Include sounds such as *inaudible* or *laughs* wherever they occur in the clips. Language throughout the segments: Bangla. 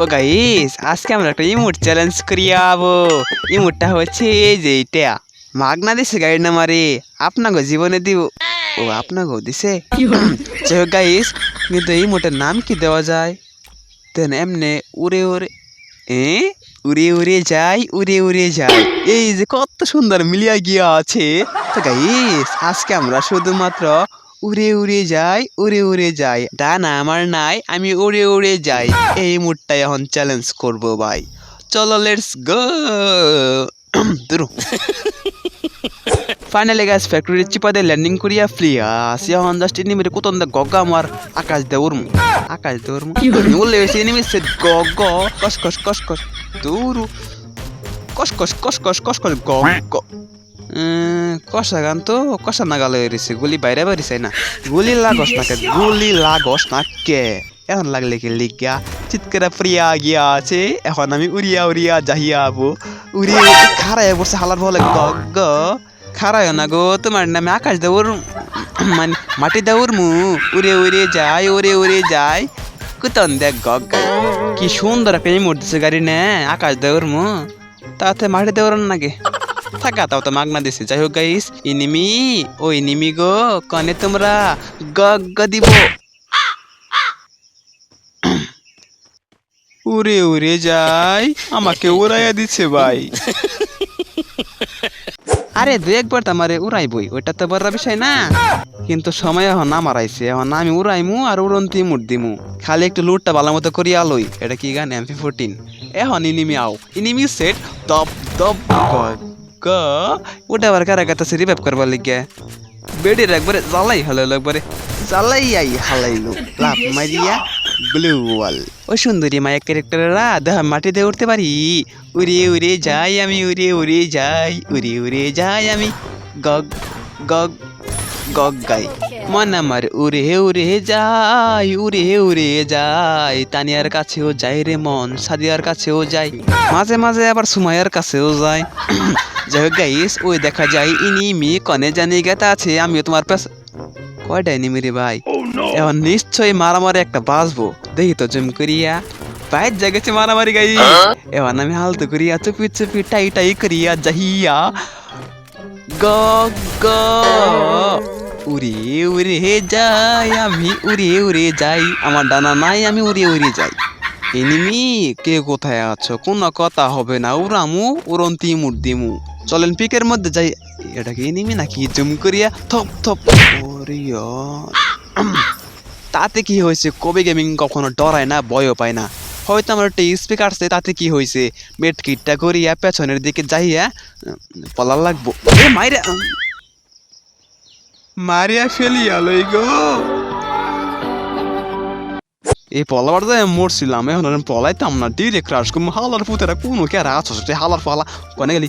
ও গাইস আজকে আমরা একটা ইমোট চ্যালেঞ্জ করিয়াবো। ইমোটটা হচ্ছে এই যে এইটা। মাগনা দিছে গাড়ির নামারে আপনাকে জীবনে দিব। ও, আপনাকেও দিছে? যাই হোক গাইস কিন্তু এই ইমোটের নাম কি দেওয়া যায়? তেন এমনে উড়ে উড়ে, এ? উড়ে উড়ে যাই, উড়ে উড়ে যাই। এই যে কত সুন্দর মিলিয়া গিয়া আছে। তো গাইস আজকে আমরা শুধুমাত্র উড়ে উড়ে যাই উড়ে উড়ে যাই। ডানা আমার নাই আমি উড়ে উড়ে যাই। এই মুডটা এখন চ্যালেঞ্জ করব ভাই। চলো লেটস গো দুরু ফাইনালি গাইস ফ্যাক্টরি চিপাতে ল্যান্ডিং করিয়া ফ্লিয়াস এখন জাস্ট এনিমিরে কোতন দা গগা আমার আকাশ দে উরমু আকাশ দে উরমু উল্লে বেশি এনিমি সে গগ কস কস কস কস। দুরু কস কস কস কস কস কস গগ। কষা গান তো, কষা নাগালে হয়েছে গুলি বাইরে বেরিয়েছে না। গুলি লাগস না কে গুলি লাগস না কে এখন লাগলে কি লিগা চিৎকারা প্রিয়া গিয়া আছে। এখন আমি উড়িয়া উড়িয়া যাহিয়া আবো। উড়িয়ে খারায় বসে হালার বলে গগ খারায় না গো তোমার নামে আকাশ দেওর মানে মাটি দেওর মু। উড়ে উড়ে যায় উড়ে উড়ে যায়। কুতন দেখ গগ কি সুন্দর ইমোট দিছে গাড়ি নে, আকাশ দেওর মু। তাতে মাটি দেওর নাকি থাকা, তাও তো মাগনা দিছে। যাই হোক গাইস ইনিমি, ও ইনিমি গো, কনে তোমরা গগ দিব। উড়ে উড়ে যাই, আমাকে উড়াইয়া দিচ্ছে ভাই। আরে, দু একবার তো আমারে উড়াইবই, ওইটা তো বড় বিষয় না। কিন্তু সময় এখন আমার আইছে, এখন আমি উড়াইমু আর উড়ন্তি মুট দিমু। খালি একটু লুটটা ভালো মতো করিয়া লই, এটা কি গান এমপি ফোরটিন এখন ইনিমি আও, ইনিমি সেট দপ দপ গ ওটা আবার কারা কাছে রিভাইভ করবার লিগে? বেডের একবারে জ্বালাই হালাইলো, একবারে জ্বালাই আই হালাইলো। লাভ মারিয়া ব্লু ওয়াল ও সুন্দরী মায়া ক্যারেক্টাররা, দেহ মাটিতে উঠতে পারি। উড়ে উড়ে যাই আমি, উড়ে উড়ে যাই, উড়ে উড়ে যাই আমি। গগ গগ গগ গাই। মন আমার উড়ে উড়ে যাই উড়ে উড়ে যাই, তানিয়ার কাছেও যাই রে মন, সাদিয়ার কাছেও যাই, মাঝে মাঝে আবার সুমাইয়ার কাছেও যাই। *coughs* যাই হোক গাইস ওই দেখা যায় ইনিমি কনে জানি গেতা আছে, আমিও তোমার পাশে। কয়টা এনিমি রে ভাই? এখন নিশ্চয়ই মারামারি একটা বাঁচবো। দেখি তো জুম করিয়া। বাইর জায়গাছে মারামারি গাই এখন আমি হালতো করিয়া, চুপি চুপি টাই টাই করিয়া যাহিয়া গ গ। উড়ে উড়ে যাই আমি, উড়ে উড়ে যাই। আমার ডানা নাই, আমি উড়ে উড়ে যাই। এনিমি, কে কোথায় আছো? কোনো কথা হবে না। উড়ামু উড়ন্তি মুড়দিমু চলেন পিকের মধ্যে যাই। এটা কি এনিমি নাকি? জুম করিয়া থপ থপ তাতে কি হয়েছে? কবে গেমিং কখনো ডরায় না, ভয়ও পায় না। হয়তো আমার একটা স্পিকার আছে তাতে কি হয়েছে? মেট কিটটা করিয়া পেছনের দিকে যাইয়া পলার লাগবো। এ, মাইরা! মারিয়া ফেলিয়া লই গো। এই পলাবার তো মরছিলাম, এখন আর পলাইতাম না। ডিরেক্ট ক্রাশ করব। হালার পুতেরা কোনো কে রাছ হচ্ছে হালার ফালা কনে গেলি?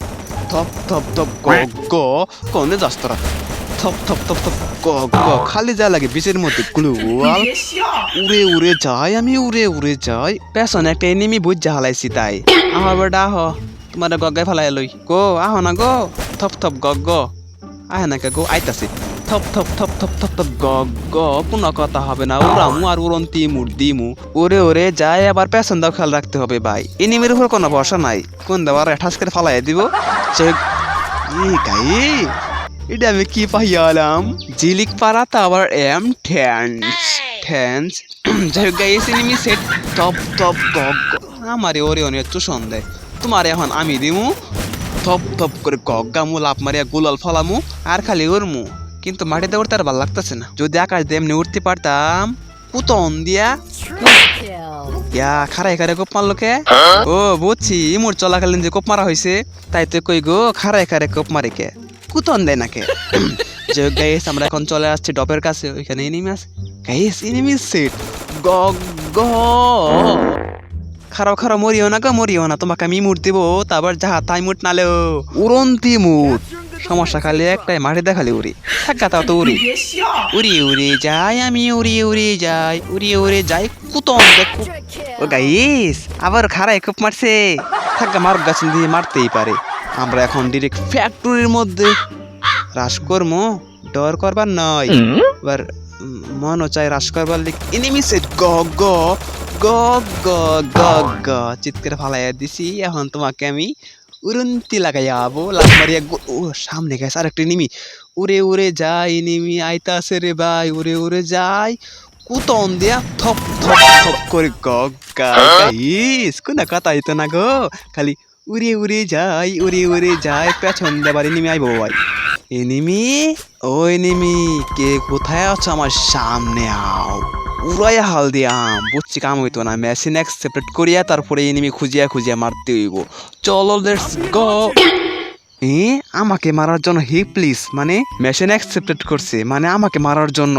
থপ থপ থপ, গ গ। কনে যাস তোরা? থপ থপ থপ থপ, গ গ। খালি যা লাগে বিচের মধ্যে গ্লুয়াল। উড়ে উড়ে যাই আমি, উড়ে উড়ে যাই। পেছনে একটা এনিমি বুঝ যা হালাইছি তাই। আমার বেটা, আহ, তোমার গগায় ফেলাই লই। গো, আহ না গো। থপ থপ, গ গ। আহে না কে গো, আইতাছি। থপ থপ থপ থপ থপ থপ, গ কোনো কথা হবে না। উড়ামু আর উড়ন্তি মুড় দিমু। ওরে ওরে যায় আবার পেছন দাও খেয়াল রাখতে হবে, ভাই। এনিমির উপর কোনো ভরসা নাই। কোন দেওয়ার ঠাস করে ফালাই দিব। গাই? এটা আমি কি পাইয়ালাম? জিলিক পাড়াতে আবার এম, ঠ্যান্স ঠ্যান্স। যাই হোক, গাইস এনিমি সেট টপ টপ গগ আমারে, ওরে অনেক চুষণ দেয় তোমার এখন আমি দিমু। থপ থপ করে গগ্গামু লাভ মারিয়া গুলাল ফলামু, আর খালি উড়মু। কিন্তু মাটিতে উঠতে আর ভালো লাগতেছে না। যদি আকাশ দিয়ে এমনি উঠতে পারতাম, পুতন দিয়া ইয়া খারাই খারে কোপ মারলো কে? ও, বুঝছি, ইমুর চলাকালীন যে কোপ মারা হয়েছে তাই তো কই গো খারাই খারে কোপ মারে কে? কুতন দেয় না কে? *coughs* যে গাইস আমরা এখন চলে আসছি ডপের কাছে, ওইখানে এনিমি আছে। গাইস এনিমি সেট গ গ। খারাপ খারাপ মরিও না গো, মরিও না, তোমাকে আমি মুট দিব তারপর যাহা, তাই মুট নালেও। উড়ন্তি মুট। সমস্যা খালি একটাই মাঠে দেখালি উড়ি। থাকা তাও তো উড়ি। উড়ি উড়ি যাই আমি উড়ি উড়ি যাই উড়ি উড়ে যাই কুতন দেখো ও গাইস আবার খারাই খুব মারছে। থাকা মার গাছ দিয়ে মারতেই পারে। আমরা এখন ডিরেক্ট ফ্যাক্টরির মধ্যে হ্রাস করব ডর করবার নয়। এবার মনও চাই হ্রাস করবার লিগ এনিমি সেট গ গ গ গ গ গ গ। চিৎকার ফালাইয়া দিছি এখন তোমাকে আমি উড়ন্তি লাগাইয়া আবো লাভ মারিয়া গো- ও সামনে গেছে আর একটা নিমি। উড়ে উড়ে যাই নিমি আইতাছে রে ভাই উড়ে উড়ে যাই। কুতন দিয়া থপ থপ থপ করে গগা গাইস কোনা কথা হইতো না গো। খালি উড়ে উড়ে যাই উড়ে উড়ে যাই পেছন দেবারে নিমি আইবো ভাই। এনিমি ও এনিমি কে কোথায় আছো আমার সামনে আও? উড়াই হাল দিয়াম বুঝছি কাম হইতো না। মেশিন এক সেপারেট করিয়া তারপরে এনিমি খুঁজিয়া খুঁজিয়া মারতে হইব। চলো লেটস গো এ, আমাকে মারার জন্য হি প্লিজ মানে মেশিন সেপারেট করছে মানে আমাকে মারার জন্য।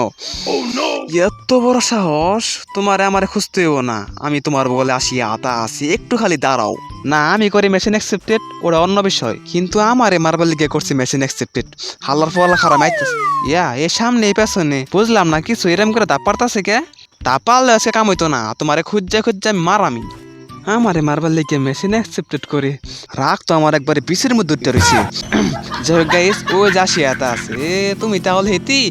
এত বড় সাহস? তোমার আমারে খুঁজতেও না। আমি তোমার বলে আসি, আতা আসি, একটু খালি দাঁড়াও। না, আমি করি মেশিন অ্যাকসেপ্টেড ওটা অন্য বিষয়। কিন্তু আমারে মারবার লিগে করছি মেশিন অ্যাকসেপ্টেড হাল্লার ফলা খারাপ আইতেছে। ইয়া, এ সামনে এই পেছনে। বুঝলাম না, কিছু এরম করে তা পারতাছে কে? তা পারলে আজকে কাম হইতো না, তোমারে খুঁজা খুঁজা আমি মারামি। আমারে মারবার লিগে মেশিন অ্যাকসেপ্টেড করে। রাগ তো আমার একবারে বিশের মধ্যে উঠতে রয়েছে যাই হোক গাইস ও যাসি এতা আছে তুমি তাহলে হেতি?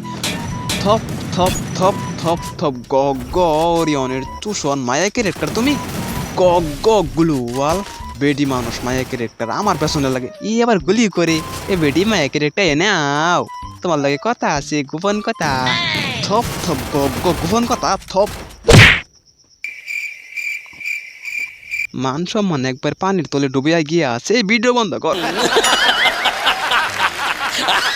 থপ। থপ থপ থপ থপ, গ গ, অরিয়নের তুষন মায়া ক্যারেক্টার তুমি? গ গ গ্লুয়াল বেডি মানুষ মায়া ক্যারেক্টার আমার পেছনে লাগে। ই আবার গুলি করে, এ বেডি মায়া ক্যারেক্টার এনে আও তোমার লাগে কথা আছে, গোপন কথা। থপ থপ, গ গ, গোপন কথা, থপ। মান সম্মান একবার পানির তলে ডুবিয়া গিয়া আছে ভিডিও বন্ধ কর। *laughs*